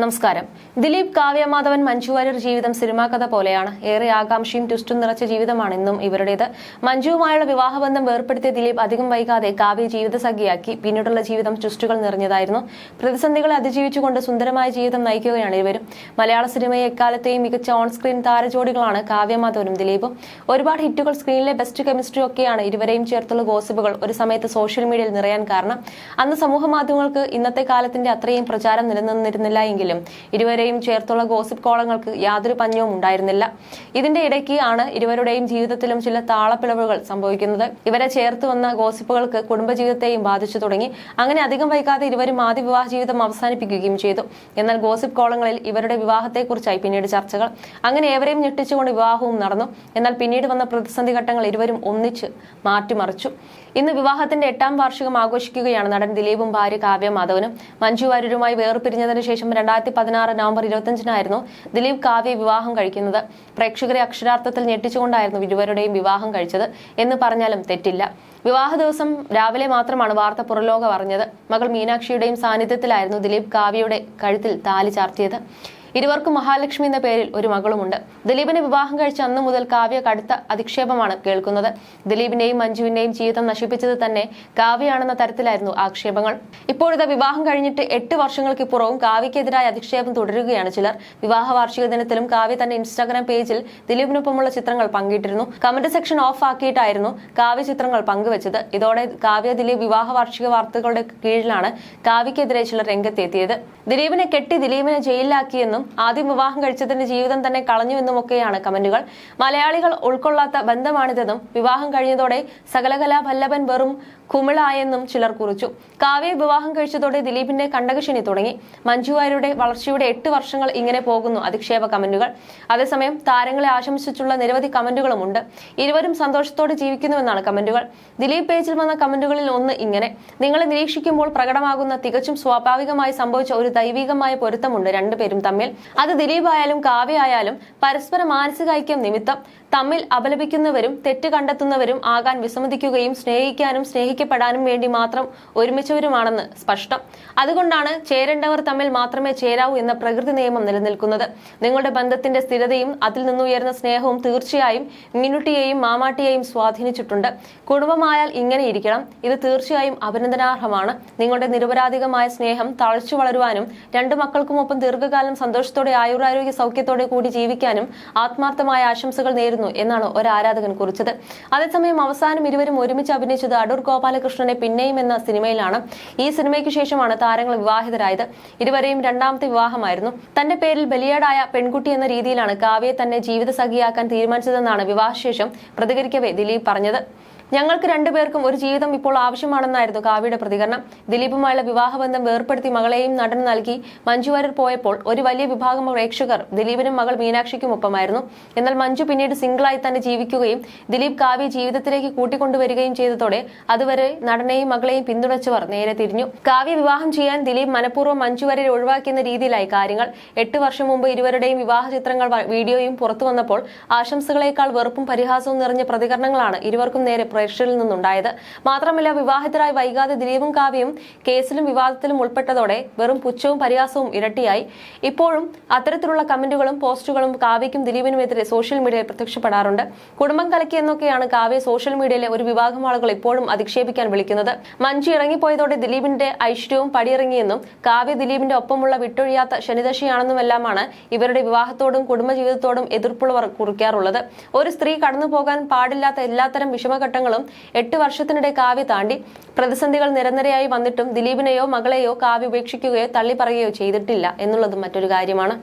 നമസ്കാരം. ദിലീപ് കാവ്യമാധവൻ മഞ്ജു വാര്യർ ജീവിതം സിനിമാ കഥ പോലെയാണ്. ഏറെ ആകാംക്ഷയും ട്വിസ്റ്റും നിറച്ച ജീവിതമാണ് ഇന്നും ഇവരുടേത്. മഞ്ജുവുമായുള്ള വിവാഹബന്ധം വേർപ്പെടുത്തിയ ദിലീപ് അധികം വൈകാതെ കാവ്യ ജീവിത സഖിയാക്കി പിന്നീടുള്ള ജീവിതം ട്വിസ്റ്റുകൾ നിറഞ്ഞതായിരുന്നു. പ്രതിസന്ധികളെ അതിജീവിച്ചുകൊണ്ട് സുന്ദരമായ ജീവിതം നയിക്കുകയാണ് ഇവരും. മലയാള സിനിമയെ എക്കാലത്തെയും മികച്ച ഓൺ സ്ക്രീൻ താരജോഡികളാണ് കാവ്യമാധവനും ദിലീപും. ഒരുപാട് ഹിറ്റുകൾ സ്ക്രീനിലെ ബെസ്റ്റ് കെമിസ്ട്രി ഒക്കെയാണ് ഇരുവരെയും ചേർത്തുള്ള ഗോസിപ്പുകൾ ഒരു സമയത്ത് സോഷ്യൽ മീഡിയയിൽ നിറയാൻ കാരണം. അന്ന് സമൂഹ മാധ്യമങ്ങൾക്ക് ഇന്നത്തെ കാലത്തിന്റെ അത്രയും പ്രചാരം നിലനിന്നിരുന്നില്ല എങ്കിലും ഇരുവരെയും ചേർത്തുള്ള ഗോസിപ്പ് കോളങ്ങൾക്ക് യാതൊരു പഞ്ഞവും ഉണ്ടായിരുന്നില്ല. ഇതിന്റെ ഇടയ്ക്ക് ആണ് ഇരുവരുടെയും ജീവിതത്തിലും ചില താളപ്പിളവുകൾ സംഭവിക്കുന്നത്. ഇവരെ ചേർത്ത് വന്ന ഗോസിപ്പുകൾക്ക് കുടുംബജീവിതത്തെയും ബാധിച്ചു തുടങ്ങി. അങ്ങനെ അധികം വൈകാതെ ഇരുവരും ആദ്യ വിവാഹ ജീവിതം അവസാനിപ്പിക്കുകയും ചെയ്തു. എന്നാൽ ഗോസിപ്പ് കോളങ്ങളിൽ ഇവരുടെ വിവാഹത്തെക്കുറിച്ചായി പിന്നീട് ചർച്ചകൾ. അങ്ങനെ ഏവരെയും ഞെട്ടിച്ചുകൊണ്ട് വിവാഹവും നടന്നു. എന്നാൽ പിന്നീട് വന്ന പ്രതിസന്ധി ഘട്ടങ്ങൾ ഇരുവരും ഒന്നിച്ച് മാറ്റിമറിച്ചു. ഇന്ന് വിവാഹത്തിന്റെ എട്ടാം വാർഷികം ആഘോഷിക്കുകയാണ് നടൻ ദിലീപും ഭാര്യ കാവ്യ മാധവനും. മഞ്ജു വാര്യരുമായി വേർപിരിഞ്ഞതിനു ശേഷം രണ്ടായിരത്തി പതിനാറ് നവംബർ ഇരുപത്തിയഞ്ചിനായിരുന്നു ദിലീപ് കാവ്യ വിവാഹം കഴിക്കുന്നത്. പ്രേക്ഷകരെ അക്ഷരാർത്ഥത്തിൽ ഞെട്ടിച്ചുകൊണ്ടായിരുന്നു ഇരുവരുടെയും വിവാഹം കഴിച്ചത്. എന്ന് പറഞ്ഞാലും തെറ്റില്ല. വിവാഹ ദിവസം രാവിലെ മാത്രമാണ് വാർത്ത പുറലോകം അറിഞ്ഞത്. മകൾ മീനാക്ഷിയുടെയും സാന്നിധ്യത്തിലായിരുന്നു ദിലീപ് കാവ്യയുടെ കഴുത്തിൽ താലി ചാർത്തിയത്. ഇരുവർക്കും മഹാലക്ഷ്മി എന്ന പേരിൽ ഒരു മകളുമുണ്ട്. ദിലീപിനെ വിവാഹം കഴിച്ച അന്ന് മുതൽ കാവ്യ കടുത്ത അധിക്ഷേപമാണ് കേൾക്കുന്നത്. ദിലീപിന്റെയും മഞ്ജുവിന്റെയും ജീവിതം നശിപ്പിച്ചത് തന്നെ കാവ്യയാണെന്ന തരത്തിലായിരുന്നു ആക്ഷേപങ്ങൾ. ഇപ്പോഴത്തെ വിവാഹം കഴിഞ്ഞിട്ട് എട്ട് വർഷങ്ങൾക്ക് വർഷങ്ങൾക്കിപ്പുറവും കാവ്യക്കെതിരായ അധിക്ഷേപം തുടരുകയാണ് ചിലർ. വിവാഹ വാർഷിക ദിനത്തിലും കാവ്യ തന്റെ ഇൻസ്റ്റാഗ്രാം പേജിൽ ദിലീപിനൊപ്പമുള്ള ചിത്രങ്ങൾ പങ്കിട്ടിരുന്നു. കമന്റ് സെക്ഷൻ ഓഫ് ആക്കിയിട്ടായിരുന്നു കാവ്യ ചിത്രങ്ങൾ പങ്കുവച്ചത്. ഇതോടെ കാവ്യ ദിലീപ് വിവാഹ വാർഷിക വാർത്തകളുടെ കീഴിലാണ് കാവ്യക്കെതിരെ ചിലർ രംഗത്തെത്തിയത്. ദിലീപിനെ കെട്ടി ദിലീപിനെ ജയിലിലാക്കിയെന്നും ആദ്യം വിവാഹം കഴിച്ചതിന്റെ ജീവിതം തന്നെ കളഞ്ഞുവെന്നുമൊക്കെയാണ് കമന്റുകൾ. മലയാളികൾ ഉൾക്കൊള്ളാത്ത ബന്ധമാണിതെന്നും വിവാഹം കഴിഞ്ഞതോടെ സകലകലാ വല്ലഭൻ വെറും കുമിളായെന്നും ചിലർ കുറിച്ചു. കാവ്യ വിവാഹം കഴിച്ചതോടെ ദിലീപിന്റെ കണ്ടകക്ഷിണി തുടങ്ങി. മഞ്ജു വാര്യരുടെ വളർച്ചയുടെ എട്ട് വർഷങ്ങൾ ഇങ്ങനെ പോകുന്നു അധിക്ഷേപ കമന്റുകൾ. അതേസമയം താരങ്ങളെ ആശംസിച്ചുള്ള നിരവധി കമന്റുകളും ഉണ്ട് ഇരുവരും സന്തോഷത്തോടെ ജീവിക്കുന്നുവെന്നാണ് കമന്റുകൾ. ദിലീപ് പേജിൽ വന്ന കമന്റുകളിൽ ഒന്ന് ഇങ്ങനെ. നിങ്ങളെ നിരീക്ഷിക്കുമ്പോൾ പ്രകടമാകുന്ന തികച്ചും സ്വാഭാവികമായി സംഭവിച്ച ഒരു ദൈവികമായ പൊരുത്തമുണ്ട് രണ്ടുപേരും തമ്മിൽ. അത് ദിലീപ് ആയാലും കാവ്യ ആയാലും പരസ്പര മാനസികൈക്യം നിമിത്തം തമ്മിൽ അപലപിക്കുന്നവരും തെറ്റ് കണ്ടെത്തുന്നവരും ആകാൻ വിസമ്മതിക്കുകയും സ്നേഹിക്കാനും സ്നേഹിക്കപ്പെടാനും വേണ്ടി മാത്രം ഒരുമിച്ചവരുമാണെന്ന് സ്പഷ്ടം. അതുകൊണ്ടാണ് ചേരേണ്ടവർ തമ്മിൽ മാത്രമേ ചേരാവൂ എന്ന പ്രകൃതി നിയമം നിലനിൽക്കുന്നത്. നിങ്ങളുടെ ബന്ധത്തിന്റെ സ്ഥിരതയും അതിൽ നിന്നുയരുന്ന സ്നേഹവും തീർച്ചയായും മിനുട്ടിയെയും മാമാട്ടിയെയും സ്വാധീനിച്ചിട്ടുണ്ട്. കുടുംബമായാൽ ഇങ്ങനെ ഇരിക്കണം. ഇത് തീർച്ചയായും അഭിനന്ദനാർഹമാണ്. നിങ്ങളുടെ നിരപരാധികമായ സ്നേഹം തളച്ചു വളരുവാനും രണ്ടു മക്കൾക്കുമൊപ്പം ദീർഘകാലം സന്തോഷത്തോടെ ആയുരാരോഗ്യ സൗഖ്യത്തോടെ കൂടി ജീവിക്കാനും ആത്മാർത്ഥമായ ആശംസകൾ നേരുന്നു. എന്നാണ് ഒരു ആരാധകൻ കുറിച്ചത്. അതേസമയം അവസാനം ഇരുവരും ഒരുമിച്ച് അഭിനയിച്ചത് അടൂർ ഗോപാലകൃഷ്ണനെ പിന്നെയും എന്ന സിനിമയിലാണ്. ഈ സിനിമയ്ക്ക് ശേഷമാണ് താരങ്ങൾ വിവാഹിതരായത്. ഇരുവരെയും രണ്ടാമത്തെ വിവാഹമായിരുന്നു. തന്റെ പേരിൽ ബലിയാടായ പെൺകുട്ടി എന്ന രീതിയിലാണ് കാവ്യയെ തന്നെ ജീവിതസഖിയാക്കാൻ തീരുമാനിച്ചതെന്നാണ് വിവാഹശേഷം പ്രതികരിക്കവേ ദിലീപ് പറഞ്ഞത്. ഞങ്ങൾക്ക് രണ്ടുപേർക്കും ഒരു ജീവിതം ഇപ്പോൾ ആവശ്യമാണെന്നായിരുന്നു കാവ്യയുടെ പ്രതികരണം. ദിലീപുമായുള്ള വിവാഹബന്ധം വേർപ്പെടുത്തി മകളെയും നടൻ നൽകി. മഞ്ജു പോയപ്പോൾ ഒരു വലിയ വിഭാഗം പ്രേക്ഷകർ ദിലീപിനും മകൾ മീനാക്ഷിക്കും ഒപ്പമായിരുന്നു. എന്നാൽ മഞ്ജു പിന്നീട് സിംഗിളായി തന്നെ ജീവിക്കുകയും ദിലീപ് കാവ്യ ജീവിതത്തിലേക്ക് കൂട്ടിക്കൊണ്ടുവരികയും ചെയ്തതോടെ അതുവരെ നടനെയും മകളെയും പിന്തുണച്ചവർ നേരെ തിരിഞ്ഞു. കാവ്യ വിവാഹം ചെയ്യാൻ ദിലീപ് മനഃപൂർവം മഞ്ജു വാര്യരെ ഒഴിവാക്കിയെന്ന രീതിയിലായി കാര്യങ്ങൾ. എട്ട് വർഷം മുമ്പ് ഇരുവരുടെയും വിവാഹ ചിത്രങ്ങൾ വീഡിയോയും പുറത്തു വന്നപ്പോൾ ആശംസകളേക്കാൾ വെറുപ്പും പരിഹാസവും നിറഞ്ഞ പ്രതികരണങ്ങളാണ് ഇരുവർക്കും നേരെ പ്രേക്ഷകരിൽ നിന്നുണ്ടായത്. മാത്രമല്ല വിവാഹിതരായി വൈകാതെ ദിലീപും കാവ്യയും കേസിലും വിവാദത്തിലും ഉൾപ്പെട്ടതോടെ വെറും പുച്ഛവും പരിഹാസവും ഇരട്ടിയായി. ഇപ്പോഴും അത്തരത്തിലുള്ള കമന്റുകളും പോസ്റ്റുകളും കാവ്യയ്ക്കും ദിലീപിനുമെതിരെ സോഷ്യൽ മീഡിയയിൽ പ്രത്യക്ഷപ്പെടാറുണ്ട്. കുടുംബം കലക്കി എന്നൊക്കെയാണ് കാവ്യ സോഷ്യൽ മീഡിയയിലെ ഒരു വിഭാഗം ആളുകൾ ഇപ്പോഴും അധിക്ഷേപിക്കാൻ വിളിക്കുന്നത്. മഞ്ജു ഇറങ്ങിപ്പോയതോടെ ദിലീപിന്റെ ഐശ്വര്യവും പടിയിറങ്ങിയെന്നും കാവ്യ ദിലീപിന്റെ ഒപ്പമുള്ള വിട്ടൊഴിയാത്ത ശനിദശയാണെന്നുമെല്ലാമാണ് ഇവരുടെ വിവാഹത്തോടും കുടുംബജീവിതത്തോടും എതിർപ്പുള്ളവർ കുറിക്കാറുള്ളത്. ഒരു സ്ത്രീ കടന്നു പോകാൻ പാടില്ലാത്ത എല്ലാത്തരം വിഷമഘട്ടങ്ങളും എട്ട് വർഷത്തിനിടെ കാവ്യ താണ്ടി. പ്രതിസന്ധികൾ നിരന്തരയായി വന്നിട്ടും ദിലീപിനെയോ മകളെയോ കാവ്യ ഉപേക്ഷിക്കുകയോ തള്ളിപ്പറയുകയോ ചെയ്തിട്ടില്ല എന്നുള്ളതും മറ്റൊരു കാര്യമാണ്.